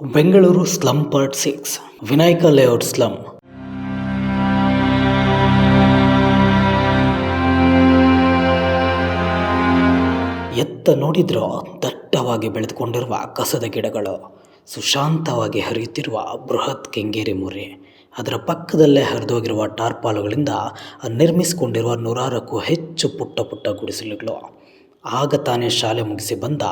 Bengaluru slum part six, Vinayaka layout slum ಎತ್ತ ನೋಡಿದ್ರೋ ದಟ್ಟವಾಗಿ ಬೆಳೆದುಕೊಂಡಿರುವ ಕಸದ ಗಿಡಗಳು, ಸುಶಾಂತವಾಗಿ ಹರಿಯುತ್ತಿರುವ ಬೃಹತ್ ಕೆಂಗೇರಿ ಮುರಿ, ಅದರ ಪಕ್ಕದಲ್ಲೇ ಹರಿದೋಗಿರುವ ಟಾರ್ಪಾಲುಗಳಿಂದ ನಿರ್ಮಿಸಿಕೊಂಡಿರುವ ನೂರಾರಕ್ಕೂ ಹೆಚ್ಚು ಪುಟ್ಟ ಪುಟ್ಟ ಗುಡಿಸಲುಗಳು. ಆಗ ತಾನೇ ಶಾಲೆ ಮುಗಿಸಿ ಬಂದ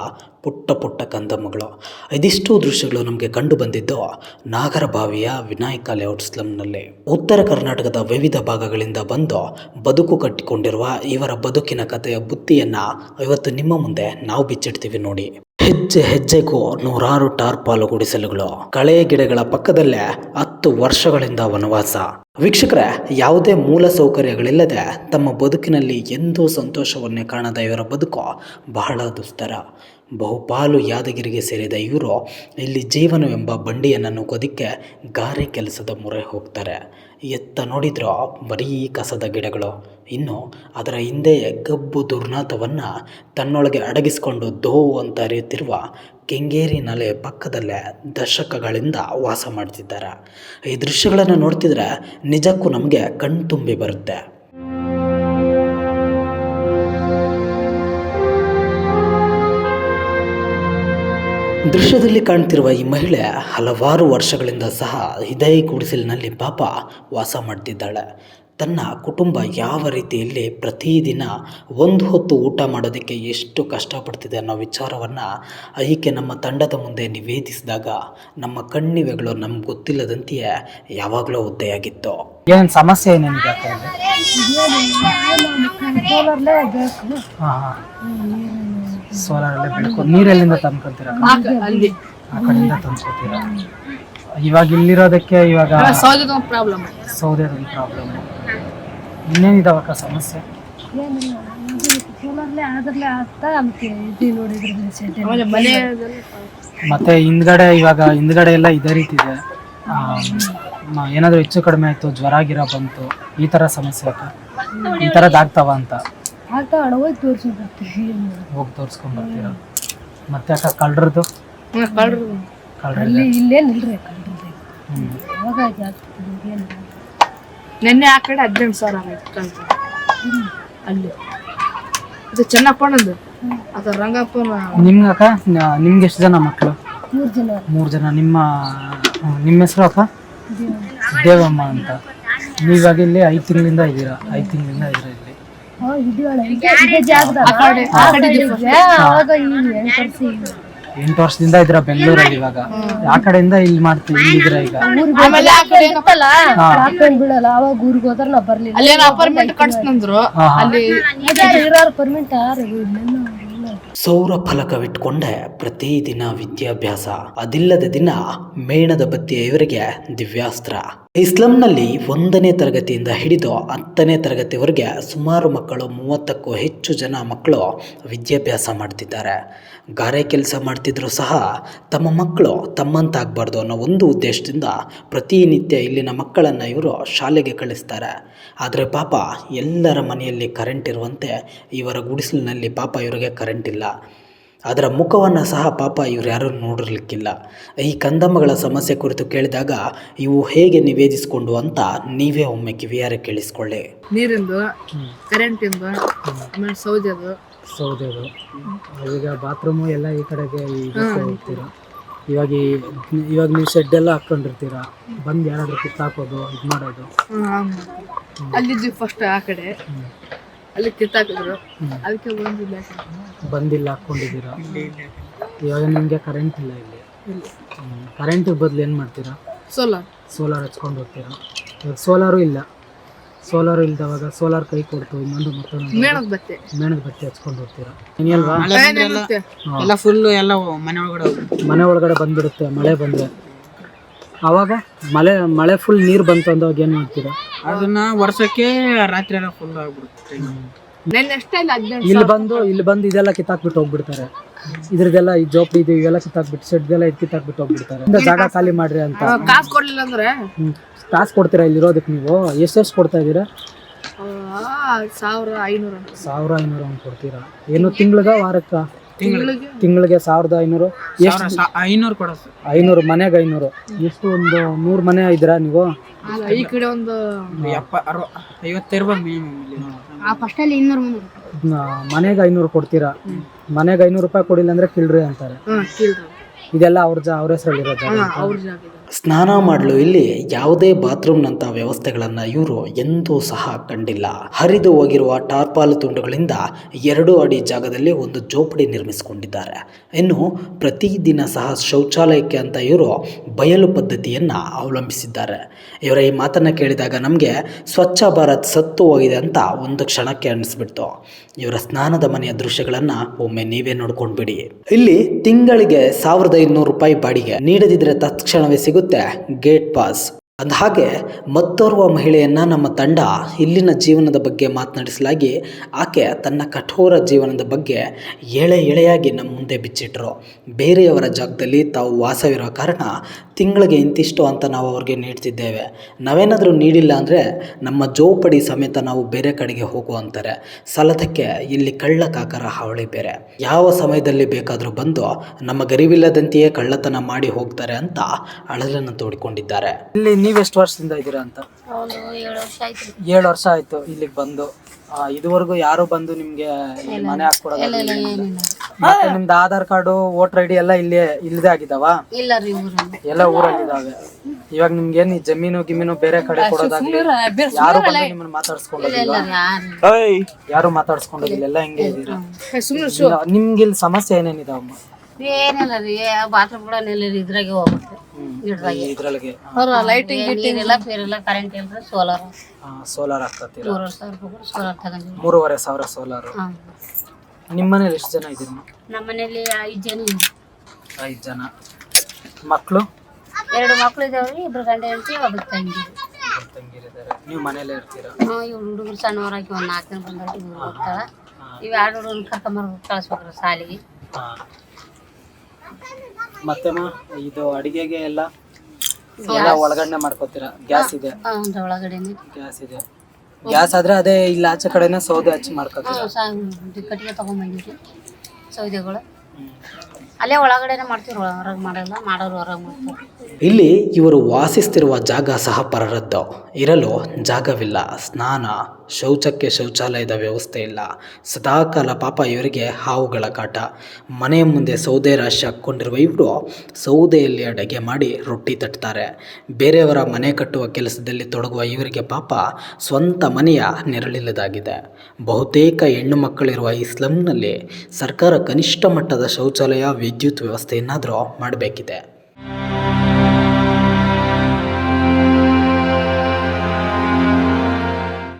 ಪುಟ್ಟ ಪುಟ್ಟ ಕಂದಮ್ಮಗಳು. ಇದಿಷ್ಟು ದೃಶ್ಯಗಳು ನಮಗೆ ಕಂಡು ಬಂದಿದ್ದು ನಾಗರಬಾವಿಯ ವಿನಾಯಕ ಲೇಔಟ್ ಸ್ಲಮ್ನಲ್ಲಿ ಉತ್ತರ ಕರ್ನಾಟಕದ ವಿವಿಧ ಭಾಗಗಳಿಂದ ಬಂದು ಬದುಕು ಕಟ್ಟಿಕೊಂಡಿರುವ ಇವರ ಬದುಕಿನ ಕಥೆಯ ಬುತ್ತಿಯನ್ನು ಇವತ್ತು ನಿಮ್ಮ ಮುಂದೆ ನಾವು ಬಿಚ್ಚಿಡ್ತೀವಿ ನೋಡಿ. ಹೆಜ್ಜೆ ಹೆಜ್ಜೆಗೂ ನೂರಾರು ಟಾರ್ಪಾಲು ಗುಡಿಸಲುಗಳು. ಕಳೆ ಗಿಡಗಳ ಪಕ್ಕದಲ್ಲೇ ಹತ್ತು ವರ್ಷಗಳಿಂದ ವನವಾಸ. ವೀಕ್ಷಕರೇ, ಯಾವುದೇ ಮೂಲ ಸೌಕರ್ಯಗಳಿಲ್ಲದೆ ತಮ್ಮ ಬದುಕಿನಲ್ಲಿ ಎಂದೂ ಸಂತೋಷವನ್ನೇ ಕಾಣದ ಇವರ ಬದುಕು ಬಹಳ ದುಸ್ತರ. ಬಹುಪಾಲು ಯಾದಗಿರಿಗೆ ಸೇರಿದ ಇವರು ಇಲ್ಲಿ ಜೀವನವೆಂಬ ಬಂಡಿಯನ್ನು ನುಗ್ಗೋದಿಕ್ಕೆ ಗಾರೆ ಕೆಲಸದ ಮೊರೆ ಹೋಗ್ತಾರೆ. ಎತ್ತ ನೋಡಿದರೂ ಬರೀ ಕಸದ ಗಿಡಗಳು. ಇನ್ನು ಅದರ ಹಿಂದೆಯೇ ಗಬ್ಬು ದುರ್ನಾಥವನ್ನು ತನ್ನೊಳಗೆ ಅಡಗಿಸಿಕೊಂಡು ದೋ ಅಂತ ಅರಿಯುತ್ತಿರುವ ಕೆಂಗೇರಿ ನಲೆ ಪಕ್ಕದಲ್ಲೇ ದಶಕಗಳಿಂದ ವಾಸ ಮಾಡ್ತಿದ್ದಾರೆ. ಈ ದೃಶ್ಯಗಳನ್ನು ನೋಡ್ತಿದ್ರೆ ನಿಜಕ್ಕೂ ನಮಗೆ ಕಣ್ತುಂಬಿ ಬರುತ್ತೆ. ದೃಶ್ಯದಲ್ಲಿ ಕಾಣ್ತಿರುವ ಈ ಮಹಿಳೆ ಹಲವಾರು ವರ್ಷಗಳಿಂದ ಸಹ ಹೃದಯ ಗುಡಿಸಲಿನಲ್ಲಿ ಪಾಪ ವಾಸ ಮಾಡ್ತಿದ್ದಾಳೆ. ತನ್ನ ಕುಟುಂಬ ಯಾವ ರೀತಿಯಲ್ಲಿ ಪ್ರತಿದಿನ ಒಂದು ಹೊತ್ತು ಊಟ ಮಾಡೋದಕ್ಕೆ ಎಷ್ಟು ಕಷ್ಟಪಡ್ತಿದೆ ಅನ್ನೋ ವಿಚಾರವನ್ನು ಈಕೆ ನಮ್ಮ ತಂಡದ ಮುಂದೆ ನಿವೇದಿಸಿದಾಗ ನಮ್ಮ ಕಣ್ಣಿವೆಗಳು ನಮ್ಗೆ ಗೊತ್ತಿಲ್ಲದಂತೆಯೇ ಯಾವಾಗಲೂ ಒದ್ದೆಯಾಗಿತ್ತು ಏನು ಸಮಸ್ಯೆ ಏನೇನಿದೆ ಸೋಲಾರಲ್ಲೇ ಬೆಳಕು ನೀರೆಲ್ಲಿಂದ ತಂದ್ಕೊತೀರ? ಅಲ್ಲಿ. ಆ ಕಡೆಯಿಂದ ತಂದ್ಕೊತೀರ? ಇವಾಗ ಇಲ್ಲಿರೋದಕ್ಕೆ ಇವಾಗ ಪ್ರಾಬ್ಲಮ್ ಸೌದೆದೊಂದು ಪ್ರಾಬ್ಲಮ್ ಇನ್ನೇನಿದಾವಕ್ಕ ಸಮಸ್ಯೆ? ಮತ್ತೆ ಹಿಂದ್ಗಡೆ ಇವಾಗ ಹಿಂದ್ಗಡೆ ಎಲ್ಲ ಇದೇ ರೀತಿ ಇದೆ. ಏನಾದ್ರು ಹೆಚ್ಚು ಕಡಿಮೆ ಆಯ್ತು ಜ್ವರ ಗಿರ ಬಂತು ಈ ತರ ಸಮಸ್ಯೆ ಅಕ್ಕ ಈ ಥರದ್ದು ಆಗ್ತಾವ ಅಂತ. ಆಗ್ತಾ ಹಣ ತೋರಿಸಿ ತೋರಿಸ್ಬೇಕು ಹೋಗಿ ತೋರಿಸ್ಕೊಂಡು ಬರ್ತೀರಾ? ಮತ್ತೆ ಅಕ್ಕ ಕಳ್ರದ್ದು ಕಳ್ರು ಕಳ್ರ ಅಲ್ಲಿ ಇಲ್ಲೇನು ಇಲ್ರಿ ಅವಾಗ ಜಾಸ್ತಿ ಏನು ನಿನ್ನೆ ಆ ಕಡೆ ಹದಿನೆಂಟು ಸಾವಿರ ಆಗೈತೆ ಕಳ್ತ ಅಲ್ಲಿ. ಇದು ಚೆನ್ನಪ್ಪನದು ಅದು ರಂಗಪ್ಪನ ನಿಮ್ಗೆ ಅಕ್ಕ? ನಿಮ್ಗೆ ಎಷ್ಟು ಜನ ಮಕ್ಕಳು? ಮೂರು ಜನ. ಮೂರು ಜನ. ನಿಮ್ಮ ನಿಮ್ಮ ಹೆಸರು ಅಕ್ಕ? ದೇವಮ್ಮ. ಅಂತ. ನೀವಾಗ ಇಲ್ಲಿ ಐದು ತಿಂಗಳಿಂದ ಇದ್ದೀರಾ ಐದು ತಿಂಗಳಿಂದ ಇದ್ದೀರಾ ಇದೇ ಆ ಕಡೆ ಇಲ್ಲಿ ಎಂಟು ಎಂಟು ವರ್ಷದಿಂದ ಇದ್ರ ಬೆಂಗಳೂರಲ್ಲಿ ಇವಾಗ. ಆ ಕಡೆಯಿಂದ ಇಲ್ಲಿ ಮಾಡ್ತೀವಿ ಈಗ. ಆಮೇಲೆ ಆ ಕಡೆ ಇತ್ತಲ್ಲ ಹಾಕೊಂಡ್ ಬಿಡಲ್ಲ. ಅವಾಗ ಊರಿಗೆ ಹೋದ್ರೆ ನಾವ್ ಬರ್ಲಿಲ್ಲ. ಅಪಾರ್ಟ್ಮೆಂಟ್ ಕಟ್ಸ್ತಂದ್ರು ಹಾ, ಹಾ. ಅಲ್ಲಿ ಇರೋರು ಪರ್ಮೆಂಟ್ ಯಾರು ಇಲ್ಲೆಲ್ಲ ಸೌರ ಫಲಕವಿಟ್ಕೊಂಡೆ ಪ್ರತಿದಿನ ವಿದ್ಯಾಭ್ಯಾಸ. ಅದಿಲ್ಲದ ದಿನ ಮೇಣದ ಬತ್ತಿಯ ಇವರಿಗೆ ದಿವ್ಯಾಸ್ತ್ರ. ಇಸ್ಲಾಂನಲ್ಲಿ ಒಂದನೇ ತರಗತಿಯಿಂದ ಹಿಡಿದು ಹತ್ತನೇ ತರಗತಿವರೆಗೆ ಸುಮಾರು ಮಕ್ಕಳು, ಮೂವತ್ತಕ್ಕೂ ಹೆಚ್ಚು ಜನ ಮಕ್ಕಳು ವಿದ್ಯಾಭ್ಯಾಸ ಮಾಡ್ತಿದ್ದಾರೆ. ಗಾರೆ ಕೆಲಸ ಮಾಡ್ತಿದ್ರು ಸಹ ತಮ್ಮ ಮಕ್ಕಳು ತಮ್ಮಂತಾಗಬಾರ್ದು ಅನ್ನೋ ಒಂದು ಉದ್ದೇಶದಿಂದ ಪ್ರತಿನಿತ್ಯ ಇಲ್ಲಿನ ಮಕ್ಕಳನ್ನು ಇವರು ಶಾಲೆಗೆ ಕಳಿಸ್ತಾರೆ. ಆದರೆ ಪಾಪ ಎಲ್ಲರ ಮನೆಯಲ್ಲಿ ಕರೆಂಟ್ ಇರುವಂತೆ ಇವರ ಗುಡಿಸಲಿನಲ್ಲಿ ಪಾಪ ಇವರಿಗೆ ಕರೆಂಟ್ ಇಲ್ಲ. ಅದರ ಮುಖವನ್ನು ಸಹ ಪಾಪ ಇವ್ರು ಯಾರೂ ನೋಡಿರ್ಲಿಕ್ಕಿಲ್ಲ. ಈ ಕಂದಮ್ಮಗಳ ಸಮಸ್ಯೆ ಕುರಿತು ಕೇಳಿದಾಗ ಇವು ಹೇಗೆ ನಿವೇದಿಸಿಕೊಂಡು ಅಂತ ನೀವೇ ಒಮ್ಮೆ ಕಿವಿಯಾರೆ ಕೇಳಿಸ್ಕೊಳ್ಳಿ. ನೀರಿಂದು ಕರೆಂಟಿಂದು ಆಮೇಲೆ ಸೌದೆದು ಸೌದೆದು ಈಗ ಬಾತ್ರೂಮು ಎಲ್ಲ ಈ ಕಡೆಗೆ ಹೋಗ್ತೀರಾ? ಇವಾಗ ಈ- ಇವಾಗ ನೀವು ಶೆಡ್ ಎಲ್ಲ ಹಾಕೊಂಡಿರ್ತೀರಾ ಬಂದು ಯಾರಾದ್ರೂ ಕಿತ್ತಾಕೋದು ಇದು ಮಾಡೋದು ಅಲ್ಲಿದ್ವಿ ಫಸ್ಟ್ ಆ ಕಡೆ. ಅಲ್ಲಿ ಕಿತ್ತಾಕಿದ್ರು. ಅದಕ್ಕೆ ಬಂದಿಲ್ಲ. ಬಂದಿಲ್ಲ ಹಾಕ್ಕೊಂಡಿದ್ದೀರಾ? ಇವಾಗ ನಿಮಗೆ ಕರೆಂಟ್ ಇಲ್ಲ ಇಲ್ಲಿ. ಕರೆಂಟ್ ಬದಲು ಏನು ಮಾಡ್ತೀರಾ? ಸೋಲಾರ್ ಸೋಲಾರ್ ಹಚ್ಕೊಂಡು ಹೋಗ್ತೀರಾ? ಇವಾಗ ಸೋಲಾರು ಇಲ್ಲ. ಸೋಲಾರು ಇಲ್ದವಾಗ ಸೋಲಾರ್ ಕೈ ಕೊಡ್ತು ಇನ್ನೊಂದು ಮತ್ತೊಂದು ಮೇಣದ ಬತ್ತಿ ಮೇಣದ ಬತ್ತಿ ಹಚ್ಕೊಂಡು ಹೋಗ್ತೀರಾ? ಏನಿಲ್ವಾ. ಎಲ್ಲ ಫುಲ್ ಎಲ್ಲ ಮನೆ ಒಳಗಡೆ ಮನೆ ಒಳಗಡೆ ಬಂದ್ಬಿಡುತ್ತೆ ಮಳೆ ಬಂದರೆ. ಅವಾಗ ಮಳೆ ಮಳೆ ಫುಲ್ ನೀರು ಬಂತು ಅಂದಾಗ ಏನು ಮಾಡ್ತೀರಾ? ಅದನ್ನ ವರ್ಷಕ್ಕೆ ರಾತ್ರಿ ಎಲ್ಲ ಫುಲ್ ಆಗ್ಬಿಡುತ್ತೆ. ಇಲ್ಲ ಬಂದು ಇಲ್ಲಿ ಬಂದು ಇದೆಲ್ಲ ಕಿತ್ತಾಕ್ಬಿಟ್ಟು ಹೋಗ್ಬಿಡ್ತಾರೆ. ಇದ್ರದ್ದೆಲ್ಲ ಈ ಜೋಪಡಿ ಇದು ಇವೆಲ್ಲ ಕಿತ್ತಾಕ್ಬಿಟ್ಟು ಶೆಡ್ದೆಲ್ಲ ಇದು ಕಿತ್ತಾಕ್ಬಿಟ್ಟು ಹೋಗ್ಬಿಡ್ತಾರೆ. ಇಂದ ಜಾಗ ಖಾಲಿ ಮಾಡ್ರಿ ಅಂತ. ಕಾಸು ಕೊಡ್ಲಿಲ್ಲ ಅಂದ್ರೆ. ಕಾಸು ಕೊಡ್ತೀರಾ ಇಲ್ಲಿ ಇರೋದಕ್ಕೆ ನೀವು ಎಷ್ಟೆಷ್ಟು ಕೊಡ್ತಾ ಇದ್ದೀರಾ? ಆ, ಸಾವಿರ ಐನೂರು. ಸಾವಿರ ಐನೂರು ಕೊಡ್ತೀರಾ? ಏನು ತಿಂಗ್ಳಿಗ ವಾರಕ್ಕ? ತಿಂಗಳಿಗೆ? ತಿಂಗಳಿಗೆ? ಸಾವಿರದ ಐನೂರು. ಎಷ್ಟು? ಐನೂರು ಕೊಡ ಸರ್ ಐನೂರು ಮನೆಗೆ ಐನೂರು. ಎಷ್ಟು ಒಂದು ನೂರು ಮನೆ ಇದ್ದೀರಾ ನೀವು? ಈ ಕಡೆ ಒಂದು ಎಪ್ಪ ಅರವ ಐವತ್ತು ಇರ್ಬೋದು ಮಿನಿಮಮ್ ಇಲ್ಲಿ ಆ ಫಸ್ಟಲ್ಲಿ ಇನ್ನೂರು ಮುನ್ನೂರು ನ- ಮನೆಗೆ ಐನೂರು ಕೊಡ್ತೀರಾ? ಮನೆಗೆ ಐನೂರು ರೂಪಾಯಿ ಕೊಡಿಲ್ಲ ಅಂದ್ರೆ ಕಿಳ್ರಿ ಅಂತಾರೆ. ಹಾಂ ಕೇಳ್ರಿ ಇದೆಲ್ಲ ಅವ್ರ ಜಾ ಅವ್ರ ಹೆಸರಲ್ಲಿರೋ ಜಾಗ ಹಾಂ ಅವ್ರ ಜಾಗ ಇದೆ. ಸ್ನಾನ ಮಾಡಲು ಇಲ್ಲಿ ಯಾವುದೇ ಬಾತ್ರೂಮ್ನಂಥ ವ್ಯವಸ್ಥೆಗಳನ್ನು ಇವರು ಎಂದೂ ಸಹ ಕಂಡಿಲ್ಲ. ಹರಿದು ಹೋಗಿರುವ ಟಾರ್ಪಾಲ್ ತುಂಡುಗಳಿಂದ ಎರಡು ಅಡಿ ಜಾಗದಲ್ಲಿ ಒಂದು ಜೋಪಡಿ ನಿರ್ಮಿಸಿಕೊಂಡಿದ್ದಾರೆ. ಇನ್ನು ಪ್ರತಿದಿನ ಸಹ ಶೌಚಾಲಯಕ್ಕೆ ಅಂತ ಇವರು ಬಯಲು ಪದ್ಧತಿಯನ್ನು ಅವಲಂಬಿಸಿದ್ದಾರೆ. ಇವರ ಈ ಮಾತನ್ನು ಕೇಳಿದಾಗ ನಮಗೆ ಸ್ವಚ್ಛ ಭಾರತ್ ಸತ್ತು ಹೋಗಿದೆ ಅಂತ ಒಂದು ಕ್ಷಣಕ್ಕೆ ಅನಿಸ್ಬಿಡ್ತು. ಇವರ ಸ್ನಾನದ ಮನೆಯ ದೃಶ್ಯಗಳನ್ನು ಒಮ್ಮೆ ನೀವೇ ನೋಡ್ಕೊಂಡ್ಬಿಡಿ. ಇಲ್ಲಿ ತಿಂಗಳಿಗೆ ಸಾವಿರದ ಇನ್ನೂರು ರೂಪಾಯಿ ಬಾಡಿಗೆ. ನೀಡದಿದ್ರೆ ತಕ್ಷಣವೇ ಸಿಗುತ್ತೆ ಗೇಟ್ ಪಾಸ್ ಅಂದ ಹಾಗೆ ಮತ್ತೋರ್ವ ಮಹಿಳೆಯನ್ನ ನಮ್ಮ ತಂಡ ಇಲ್ಲಿನ ಜೀವನದ ಬಗ್ಗೆ ಮಾತನಾಡಿಸಲಾಗಿ ಆಕೆ ತನ್ನ ಕಠೋರ ಜೀವನದ ಬಗ್ಗೆ ಎಳೆ ಎಳೆಯಾಗಿ ನಮ್ಮ ಮುಂದೆ ಬಿಚ್ಚಿಟ್ರು. ಬೇರೆಯವರ ಜಾಗದಲ್ಲಿ ತಾವು ವಾಸವಿರೋ ಕಾರಣ ತಿಂಗಳಿಗೆ ಇಂತಿಷ್ಟು ಅಂತ ನಾವು ಅವ್ರಿಗೆ ನೀಡ್ತಿದ್ದೇವೆ. ನಾವೇನಾದರೂ ನೀಡಿಲ್ಲ ಅಂದರೆ ನಮ್ಮ ಜೋಪಡಿ ಸಮೇತ ನಾವು ಬೇರೆ ಕಡೆಗೆ ಹೋಗು ಅಂತಾರೆ. ಸಲದಕ್ಕೆ ಇಲ್ಲಿ ಕಳ್ಳ ಕಾಕರ ಹಾವಳಿ ಬೇರೆ. ಯಾವ ಸಮಯದಲ್ಲಿ ಬೇಕಾದರೂ ಬಂದು ನಮ್ಮ ಗರಿವಿಲ್ಲದಂತೆಯೇ ಕಳ್ಳತನ ಮಾಡಿ ಹೋಗ್ತಾರೆ ಅಂತ ಅಳಲನ್ನು ತೋಡಿಕೊಂಡಿದ್ದಾರೆ. ನೀವು ಎಷ್ಟು ವರ್ಷದಿಂದ ಇದ್ದೀರಾ ಅಂತ? ಒಂದು ಏಳು ವರ್ಷ ಆಯ್ತು. ಏಳು ವರ್ಷ ಆಯ್ತು ಇಲ್ಲಿಗೆ ಬಂದು. ಆ, ಇದುವರೆಗೂ ಯಾರು ಬಂದು ನಿಮ್ಗೆ ಇಲ್ಲಿ ಮನೆ ಹಾಕ್ಕೊಡೋದಾಗ್ಲಿ ಮತ್ತೆ ನಿಮ್ದು Aadhaar card voter I D ಎಲ್ಲ ಇಲ್ಲಿ ಇಲ್ಲದೆ ಆಗಿದಾವ? ಇಲ್ಲ ರೀ ಊರಲ್ಲಿ. ಎಲ್ಲ ಊರಲ್ಲಿ ಇದಾವೆ ಇವಾಗ ನಿಮ್ಗೆ ಏನ್ ಈ ಜಮೀನು ಗಿಮೀನು ಬೇರೆ ಕಡೆ ಕೊಡೋದಾಗ್ಲಿ ಯಾರು ಬಂದು ನಿಮ್ಮನ್ನ ಮಾತಾಡ್ಸ್ಕೊಂಡಿಲ್ಲ. ಯಾರು ಯಾರು ಮಾತಾಡ್ಸ್ಕೊಂಡೋದಿಲ್ಲ ಎಲ್ಲ ಹೆಂಗೆ ಇಲ್ಲ, ನಿಮ್ಗೆ ಇಲ್ಲಿ ಸಮಸ್ಯೆ ಏನೇನಿದಾವಮ್ಮ ಏನಿಲ್ಲ ರೀ ಬಾತ್ರೂಮ್ ಕೂಡ ನಿಲ್ಲ ಇದ್ರಾಗೆ ಹೋಗುತ್ತೆ ಗಿಡದಾಗೆ ಇದ್ರೊಳಗೆ ಲೈಟಿಂಗ್ ಫೇರಿಲ್ಲ ಕರೆಂಟ್ ಇಲ್ಲ ಸೋಲಾರ್ ಸೋಲಾರ್ ಹಾಕತ್ತೀರಾ ಮೂರು ವರ್ಷ ಸೋಲಾರ್ ತಗೊಂಡಿವಿ. ಮೂರುವರೆ ಸಾವಿರ ಸೋಲಾರ್ ಹಾಂ. ನಿಮ್ಮ ಮನೇಲಿ ಎಷ್ಟು ಜನ ಇದ್ದೀರಿ? ನಮ್ಮ ಮನೇಲಿ ಐದು ಜನ. ಐದು ಜನ. ಮಕ್ಕಳು ಎರಡು ಮಕ್ಕಳು ಇದಾವೆ ರೀ ಇಬ್ರು ಗಂಡ ಹೆಂಡತಿ ಒಬ್ಬ ತಂಗಿ. ತಂಗಿರಿದ್ದಾರೆ ನೀವು ಮನೇಲೇ ಇರ್ತೀರಾ? ಹಾಂ ಇವ್ರು ಹುಡುಗರು ಸಣ್ಣವರಾಗಿ ಒಂದು ನಾಲ್ಕು ಜನ ಬಂದಾಗ ಇವ್ರು ಹೋಗ್ತಾಳ ಇವು ಎರಡು ಹುಡುಗರು ಕರ್ಕೊಂಬರ್ಬೇಕು ಕಳಿಸ್ಬೇಕ್ರಿ ಶಾಲೆಗೆ ಹಾ. ಮತ್ತೆಮ್ಮ ಇದು ಅಡಿಗೆಗೆ ಎಲ್ಲ ಎಲ್ಲ ಒಳಗಡೆ ಮಾಡ್ಕೋತೀರಾ? ಗ್ಯಾಸ್ ಇದೆ? ಒಳಗಡೆನೆ. ಗ್ಯಾಸ್ ಇದೆ. ಗ್ಯಾಸ್ ಆದ್ರೆ ಅದೇ ಇಲ್ಲ ಆಚೆ ಕಡೆನೆ ಸೌದೆ ಹಚ್ಚಿ ಮಾಡ್ಕೋತೀರಾ? ಕಟ್ಟಿಗೆ ಸೌದೆಗಳು. ಅಲ್ಲೇ ಒಳಗಡೆನೆ ಮಾಡ್ತೀವಿ ಹೊರಗೆ ಮಾಡಲ್ಲ ಮಾಡೋರು ಹೊರಗೆ ಮಾಡ್ತಾರೆ. ಇಲ್ಲಿ ಇವರು ವಾಸಿಸ್ತಿರುವ ಜಾಗ ಸಹ ಪರರದ್ದು. ಇರಲು ಜಾಗವಿಲ್ಲ ಸ್ನಾನ ಶೌಚಕ್ಕೆ ಶೌಚಾಲಯದ ವ್ಯವಸ್ಥೆ ಇಲ್ಲ. ಸದಾಕಾಲ ಪಾಪ ಇವರಿಗೆ ಹಾವುಗಳ ಕಾಟ. ಮನೆಯ ಮುಂದೆ ಸೌದೆ ರಾಶಿ ಹಾಕ್ಕೊಂಡಿರುವ ಇವರು ಸೌದೆಯಲ್ಲಿ ಅಡುಗೆ ಮಾಡಿ ರೊಟ್ಟಿ ತಟ್ತಾರೆ. ಬೇರೆಯವರ ಮನೆ ಕಟ್ಟುವ ಕೆಲಸದಲ್ಲಿ ತೊಡಗುವ ಇವರಿಗೆ ಪಾಪ ಸ್ವಂತ ಮನೆಯ ನೆರಳಿಲ್ಲದಾಗಿದೆ. ಬಹುತೇಕ ಹೆಣ್ಣು ಮಕ್ಕಳಿರುವ ಈ ಸ್ಲಮ್ನಲ್ಲಿ ಸರ್ಕಾರ ಕನಿಷ್ಠ ಮಟ್ಟದ ಶೌಚಾಲಯ, ವಿದ್ಯುತ್ ವ್ಯವಸ್ಥೆಯನ್ನಾದರೂ ಮಾಡಬೇಕಿದೆ.